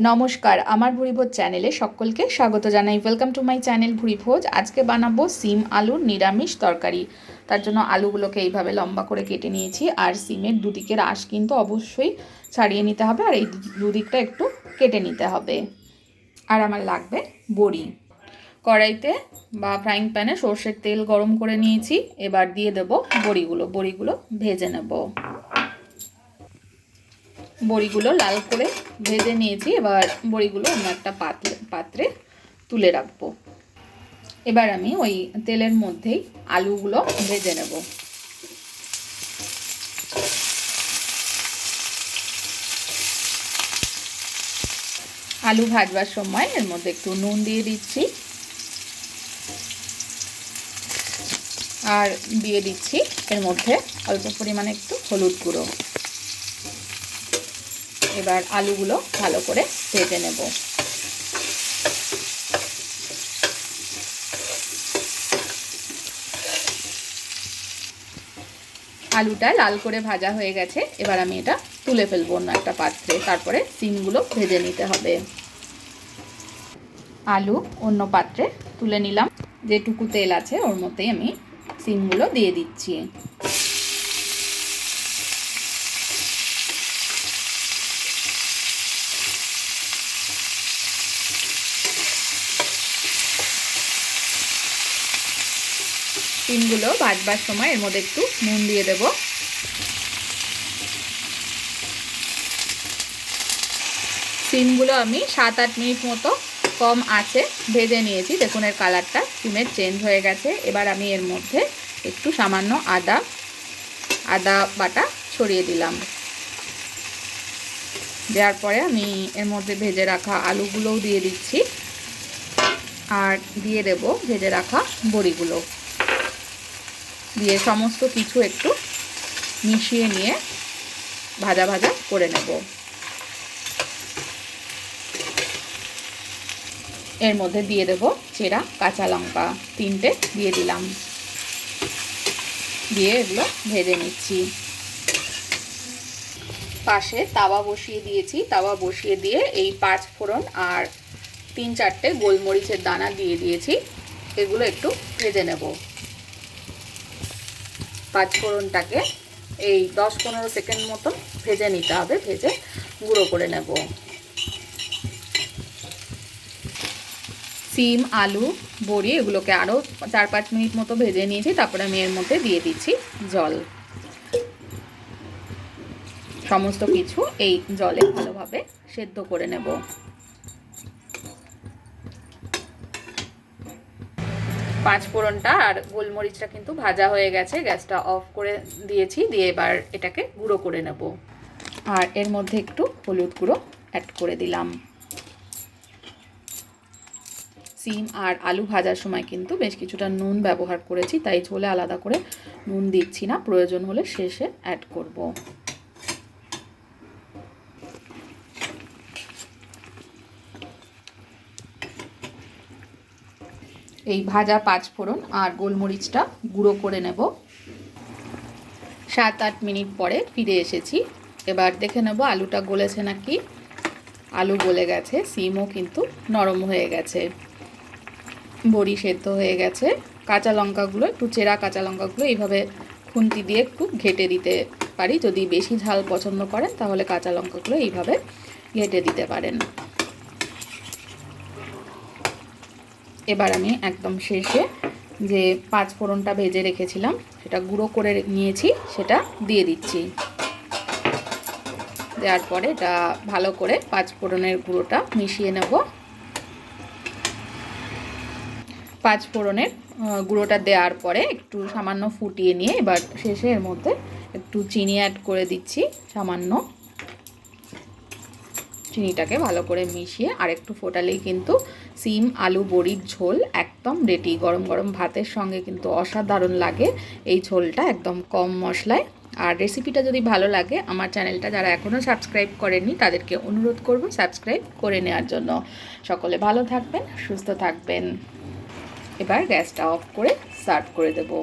নমস্কার, আমার ভুরিভোজ চ্যানেলে সকলকে স্বাগত জানাই। Welcome to my channel ভুরিভোজ। আজকে বানাবো সিম আলুর নিরামিষ তরকারি। তার জন্য আলুগুলোকে এইভাবে লম্বা করে কেটে নিয়েছি, আর সিমের দুদিকের আঁশ কিন্তু অবশ্যই ছাড়িয়ে নিতে হবে, আর এই দুদিকটা একটু কেটে নিতে হবে। আর আমার লাগবে বড়ি। কড়াইতে বা ফ্রাইং প্যানে সর্ষের তেল গরম করে নিয়েছি, এবার দিয়ে দেব বড়িগুলো। বড়িগুলো ভেজে নেব। বড়িগুলো লাল করে ভেজে নিয়েছি। এবার বড়িগুলো অন্য একটা পাত্রে পাত্রে তুলে রাখব। এবার আমি ওই তেলের মধ্যেই আলুগুলো ভেজে নেব। আলু ভাজবার সময় এর মধ্যে একটু নুন দিয়ে দিচ্ছি। আর দিয়ে দিচ্ছি এর মধ্যে অল্প পরিমাণে একটু হলুদ গুঁড়ো। এবার আলুগুলো ভালো করে ভেজে নেব। আলুটা লাল করে ভাজা হয়ে গেছে, এবার আমি এটা তুলে ফেলব অন্য একটা পাত্রে, তারপরে সিমগুলো ভেজে নিতে হবে। আলু অন্য পাত্রে তুলে নিলাম, যেটুকু তেল আছে ওর মধ্যেই আমি সিমগুলো দিয়ে দিচ্ছি। সিমগুলো ভাজবার সময় এর মধ্যে একটু নুন দিয়ে দেব। সিমগুলো আমি সাত আট মিনিট মতো কম আছে ভেজে নিয়েছি। দেখুন এর কালারটা সিমের চেঞ্জ হয়ে গেছে। এবার আমি এর মধ্যে একটু সামান্য আদা আদা বাটা ছড়িয়ে দিলাম। দেওয়ার পরে আমি এর মধ্যে ভেজে রাখা আলুগুলোও দিয়ে দিচ্ছি। আর দিয়ে দেব ভেজে রাখা বড়িগুলো। দিয়ে সমস্ত কিছু একটু মিশিয়ে নিয়ে ভাজা ভাজা করে নেব। এর মধ্যে দিয়ে দেব চেরা, কাঁচা লঙ্কা, তিনটে দিয়ে দিলাম। দিয়ে এগুলো ভেজে নিচ্ছি। পাশে তাওয়া বসিয়ে দিয়েছি। তাওয়া বসিয়ে দিয়ে এই পাঁচ ফোড়ন আর তিন চারটে গোলমরিচের দানা দিয়ে দিয়েছি। এগুলো একটু ভেজে নেব। পাঁচ ফোড়নটাকে এই দশ পনেরো সেকেন্ড মতো ভেজে নিতে হবে, ভেজে গুঁড়ো করে নেব। সিম, আলু, বড়ি এগুলোকে আরও চার পাঁচ মিনিট মতো ভেজে নিয়েছি, তারপরে আমি এর মধ্যে দিয়ে দিচ্ছি জল। সমস্ত কিছু এই জলে ভালোভাবে সেদ্ধ করে নেব। পাঁচ ফোড়নটা আর গোলমরিচটা কিন্তু ভাজা হয়ে গেছে, গ্যাসটা অফ করে দিয়েছি, দিয়ে এবার এটাকে গুঁড়ো করে নেব। আর এর মধ্যে একটু হলুদ গুঁড়ো অ্যাড করে দিলাম। সিম আর আলু ভাজার সময় কিন্তু বেশ কিছুটা নুন ব্যবহার করেছি, তাই ঝোলে আলাদা করে নুন দিচ্ছি না, প্রয়োজন হলে শেষে অ্যাড করব। এই ভাজা পাঁচ ফোড়ন আর গোলমরিচটা গুঁড়ো করে নেব। সাত আট মিনিট পরে ফিরে এসেছি। এবার দেখে নেব আলুটা গলেছে নাকি। আলু গলে গেছে, সিমও কিন্তু নরম হয়ে গেছে। বড়ি সেদ্ধ হয়ে গেছে। কাঁচা লঙ্কাগুলো, একটু চেরা কাঁচা লঙ্কাগুলো এইভাবে খুন্তি দিয়ে একটু ঘেটে দিতে পারি। যদি বেশি ঝাল পছন্দ করেন, তাহলে কাঁচা লঙ্কাগুলো এইভাবে ঘেটে দিতে পারেন। এবার আমি একদম শেষে যে পাঁচ ফোড়নটা ভেজে রেখেছিলাম, সেটা গুঁড়ো করে নিয়েছি, সেটা দিয়ে দিচ্ছি। দেওয়ার পরে এটা ভালো করে পাঁচ ফোড়নের গুঁড়োটা মিশিয়ে নেব। পাঁচ ফোড়নের গুঁড়োটা দেওয়ার পরে একটু সামান্য ফুটিয়ে নিয়ে, এবার শেষে এর মধ্যে একটু চিনি অ্যাড করে দিচ্ছি, সামান্য। চিনিটাকে ভালো করে মিশিয়ে আর একটু ফোটালেই কিন্তু সিম, আলু, বড়ির ঝোল একদম রেডি গরম গরম ভাতের সঙ্গে কিন্তু অসাধারণ লাগে এই ঝোলটা একদম কম মশলায়। আর রেসিপিটা যদি ভালো লাগে, আমার চ্যানেলটা যারা এখনও সাবস্ক্রাইব করেননি, তাদেরকে অনুরোধ করব সাবস্ক্রাইব করে নেওয়ার জন্য। সকলে ভালো থাকবেন, সুস্থ থাকবেন। এবার গ্যাসটা অফ করে সার্ভ করে দেবো।